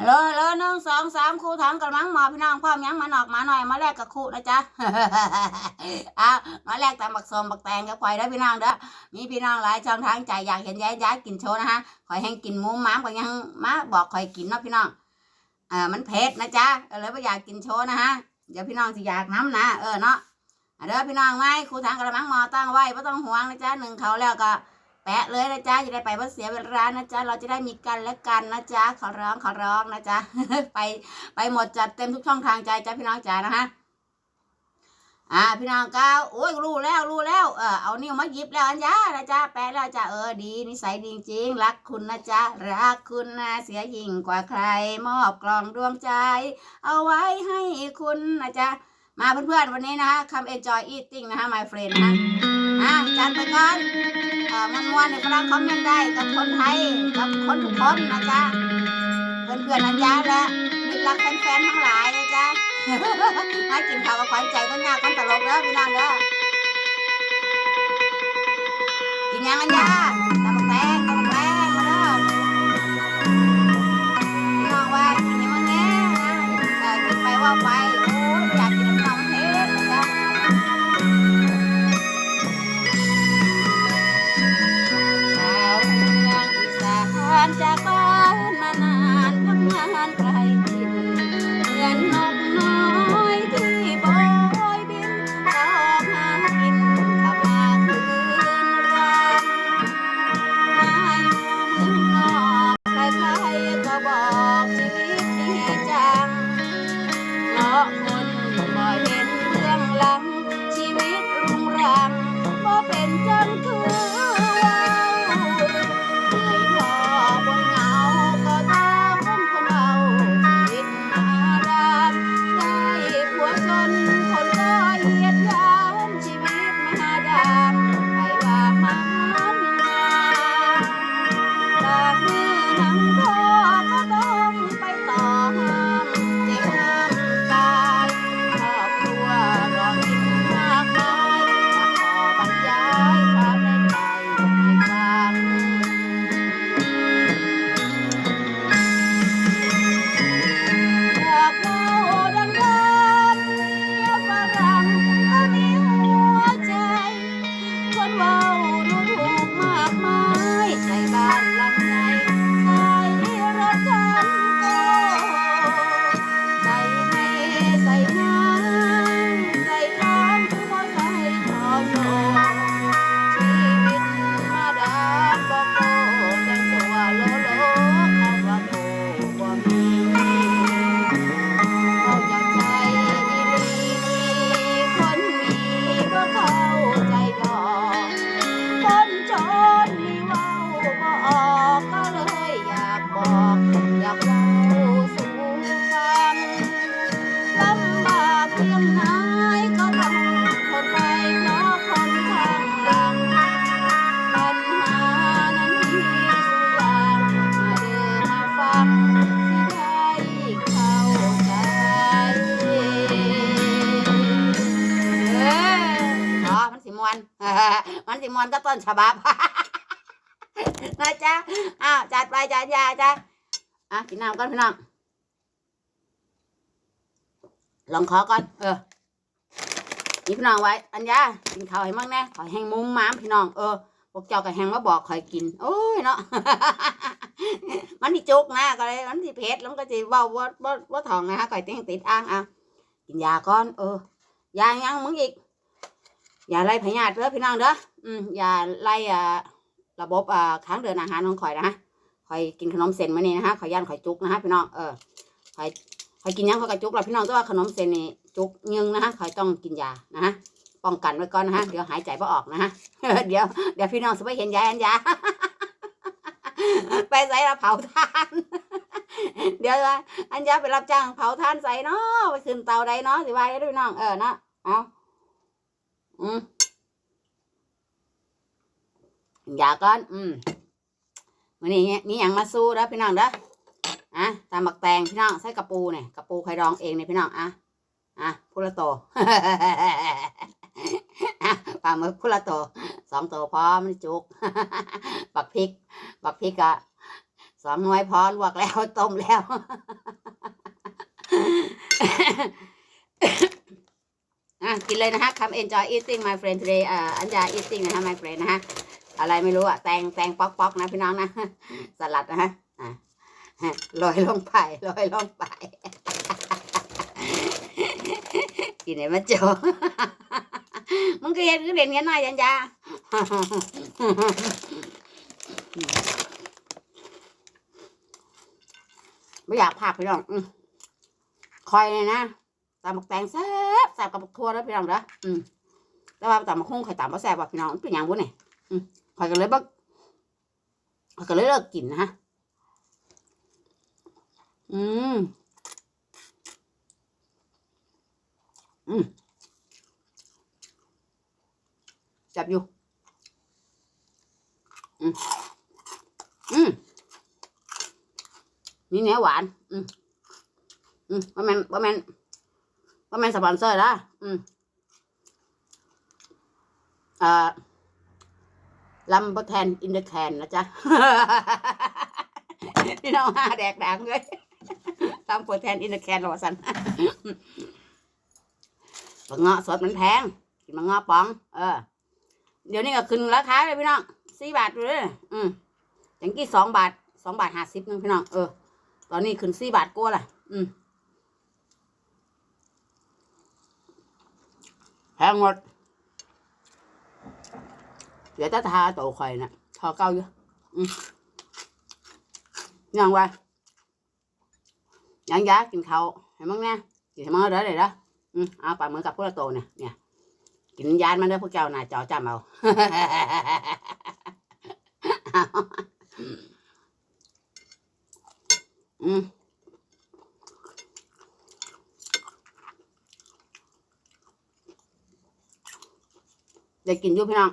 ฮัลโหลฮัลโหลหนึ่งสองสามครูถังกำลังหมอพี่น้องพร้อมยังมาหนอกมาหน่อยมาแลกกับครูนะจ๊ะเอามาแลกตามบักสมบักแตงกับข่อยเด้พี่น้องเด้อมีพี่น้องหลายช่องทางใจอยากเห็นยายยายกินโชว์นะฮะข่อยแห้งกินหมูม้ามก็ยังมาบอกข่อยกินเนาะพี่น้องอ่ามันเผ็ดนะจ๊ะเลยไม่อยากกินโชว์นะฮะเดี๋ยวพี่น้องสิอยากน้ำนะเออเนาะเด้อพี่น้องไหมครูถังกำลังหมอตั้งไว้ไม่ต้องห่วงนะจ๊ะหนึ่งเขาแล้วก็ แปะเลยนะจ๊ะจะได้ไปว่าเสียเวลานะจ๊ะเราจะได้มีกันและกันนะจ๊ะขอร้องขอร้องนะจ๊ะไปไปหมดจัดเต็มทุกช่องทางใจจ้ะพี่น้องจ๋านะฮะอ่าพี่น้องก้าวโอ้ยรู้แล้วรู้แล้วเออเอานิ้วมาหยิบแล้วอันยานะจ๊ะแปะแล้วจ้ะเออดีนิสัยดีจริงรักคุณนะจ๊ะรักคุณนะเสียยิ่งกว่าใคร มอบกล่องดวงใจ เอาไว้ให้คุณนะจ๊ะมาเพื่อนๆวันนี้นะฮะคำ enjoy eating นะฮะ my friend นะฮะอะจัดไปก่อน เออมันมวนในฝรั่งคอมเมนต์ได้กับคนไทยกับคนทุกคนนะจ๊ะเพื่อนเพื่อนๆนันยาและมิตรรักแฟนๆทั้งหลายนะจ๊ะมากินข้าวกับขวัญใจก็ยากคนตลกเด้อพี่น้องเด้อกินยังอันยา วนก็ต้นฉบับ นะจ๊ะอ้าวจัดไปจัดยาจ้ะอะกินน้ำก่อนพี่น้องลองขอก่อน เออนี่พี่น้องไว้ อัญญากินข้าวให้มั่งแน่ขอแห้งมุมม้ามพี่น้อง เออพวกเจ้าก็แห้งมาบอกคอยกิน โอ้ยเนาะ มันที่จุกนะก็เลยมันที่เผ็ดแล้วมันก็จะเว่าว่าว่าว่าทองนะฮะก่อยเต้งติดอ่างอะกินยาก่อน เออ ยายังมึงอีก อย่าไล่พยาธิเด้อพี่น้องเด้อ อืมอย่าไล่อ่าระบบอ่าค้างเดินอาหารของข่อยนะฮะข่อยกินขนมเส้นมานี่นะฮะข่อยย่านข่อยจุกนะฮะพี่น้องเออข่อยข่อยกินยังข่อยกระจุกแล้วพี่น้องแต่ว่าขนมเส้นนี่จุกยึงนะฮะข่อยต้องกินยานะฮะป้องกันไว้ก่อนนะฮะเดี๋ยวหายใจไม่ออกนะฮะเดี๋ยวเดี๋ยวพี่น้องจะไปเห็นยายอันยาไปใส่ละเผาทานเดี๋ยวว่าอันยาไปรับจ้างเผาทานใส่เนาะไปขึ้นเตาใดเนาะสิว่าให้ด้วยน้องเออเนาะเอาอืม ยาก่อน อืมวันนี้มีอย่างมาสู้แล้วพี่น้องเด้ออะตามบักแตงพี่น้องใส่กระปูเนี่ยกระปูไข่ดองเองเนี่ยพี่น้องอะอะพุละโตปลาหมึกพุละโตสองโตพอมันจุกบักพริก บักพริกอะสองหน่วยพอลวกแล้วต้มแล้วอะกินเลยนะฮะ come enjoy eating my friend today อ่าอันยา eating นะฮะ my friend นะฮะ อะไรไม่รู้อะแตงแตงป๊อกป๊อกนะพี่น้องนะสลัดนะฮะอะลอยลงไปลอยลงไปกินไหนมาโจมึงก็เห็นก็เด่นกันหน่อยยันยาไม่อยากพากพี่น้องคอยเลยนะตำบักแตงแซ่บแซ่บกับบักทั่วแล้วพี่น้องเด้ออืมแต่ว่าตำบักหุ่งข่อยตำบ่แซ่บว่ะพี่น้องเป็นอย่างบุ้นี่อืมข่ อยก็เลยบ่ข่อยก็เลยเลิกกินนะฮะ อืม อืม จับอยู่ อืม อืมนี่เนื้อหวาน อืม อืมว่าแมนว่าแมนว่าแมนสปอนเซอร์ละอืม อ่า ลำบแทนอินเดอร์แคนนะจ๊ะพี่น้องห้าแดกดังเลยลำบแทนอินเดอร์แคนหรอสันบักเงาะสดมันแพงกินบักเงาะปอง เออ เดี๋ยวนี้ก็ขึ้นราคาเลยพี่น้องสี่บาทเลยอืมอย่างกี้สองบาทสองบาทห้าสิบนึงพี่น้องเออตอนนี้ขึ้นสี่บาทกว่าละอืมแพงหมด เดี๋ยวจะทาโตไข่อยนะทอเก้าอยู่อืมยังไงยังยากินเขาวให้มั้งแน่กินมั้งเด้อเดี๋ยนะอืมเอาปาหมือกับพวกเราโตเนี่ยเนี่ย กินยานมันเด้อพวกเจ้าน่ะจอจำเอาอืมได้กินยู่พี่น้อง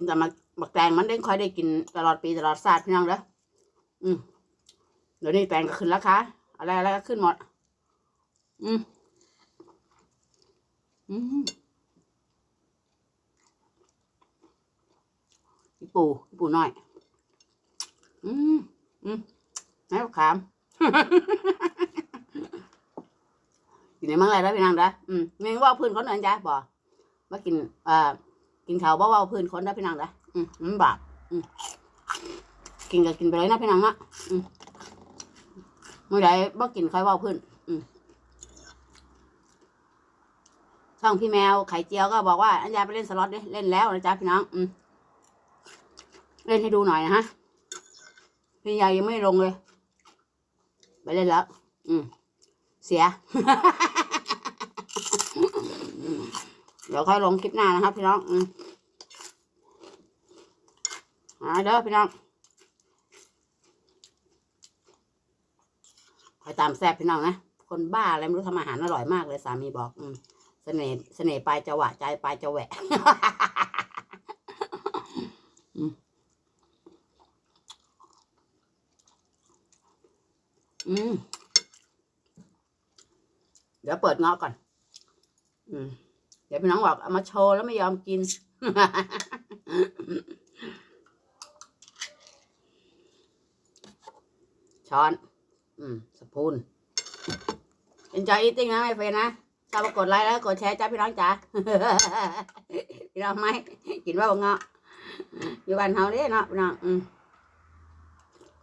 กินแต่มาบักแตงมันได้ค่อยได้กินตลอดปีตลอดชาติพี่น้องเด้ออืมเดี๋ยวนี้แตงก็ขึ้นราคาอะไรอะไรก็ขึ้นหมด อืมอืมอีปูอีปูน้อย อืมอืมไหนบักขามกินในเมืองอะไรแล้วพี่นางด้ออืมแม่งว่าพื้นคนเดินจ้ะบ่มากินอ่อ กินข้าวบ่เว้าพื้นคนเด้พี่นางเด้อืมมันบาปอืมกินก็กินไปเลยนะพี่นางเนะอืมเมื่อใดบ่กินใครเว้าพื้นอืมช่องพี่แมวไข่เจียวก็บอกว่าอันยาไปเล่นสล็อตดิเล่นแล้วนะจ๊ะพี่น้องอืมเล่นให้ดูหน่อยนะฮะพี่ยายยังไม่ลงเลย ไปเล่นแล้ว อืม เสีย เดี๋ยวค่อยลงคลิปหน้านะครับพี่น้อง อืม มาเด้อพี่น้องคอยตามแซ่บพี่น้องนะ คนบ้าอะไรไม่รู้ทำอาหารอร่อยมากเลยสามีบอกอืมเสน่ห์เสน่ห์ปลายจะหวะใจปลายจะแหวะอืมอืมเดี๋ยวเปิดเงาะก่อน อืม เดี๋ยวพี่น้องบอกเอามาโชว์แล้วไม่ยอมกิน ช้อน อืมสปูน enjoy eating นะไม่เฟนนะถ้ามากดไลค์แล้วกดแชร์จ้าพี่น้องจ๋า พี่น้องไหมกินว่าบ่เงาะอยู่บ้านเฮาเด้เนาะพี่น้องอืม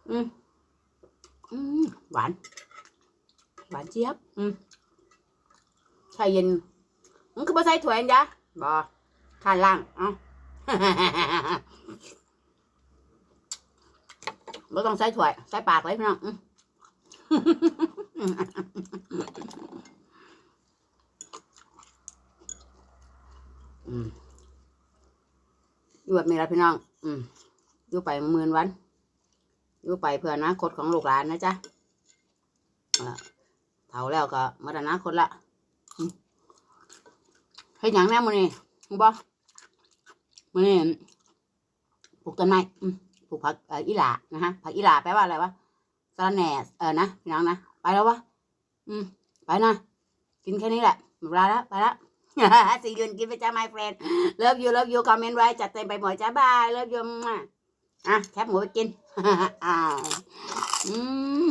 อืมอืมหวาน หวานเจี๊ยบ อืมใช่เย็นมันคือบ่ใส่ถ้วยอันจ้ะบ่ข้างล่างเอ้า บ่ต้องใส่ถ้วย ใส่ปากเลยพี่น้องอยู่แบบนี้ละพี่น้อง อืมอยู่ไปหมื่นวันอยู่ไปเพื่อนาคตของลูกหลานนะจ๊ะเฒ่าแล้วก็มดอนาคตละเฮ็ดหยังแน่มือนี้รู้บ่มื้อนี้ปลูกต้นไม้ ปลูกผักเอ่ออีหร่านะฮะผักอีหร่าแปลว่าอะไรวะสะระแหน่เออนะพี่น้องนะไปแล้ววะอืมไปนะกินแค่นี้แหละหมดเวลาแล้วไปละสิยืนกินไปจ้า my friend เลิฟยูเลิฟยูคอมเมนต์ไว้จัดเต็มไปหมดจ้าบายเลิฟยูอะแคปหมูไปกินอ้าวอืม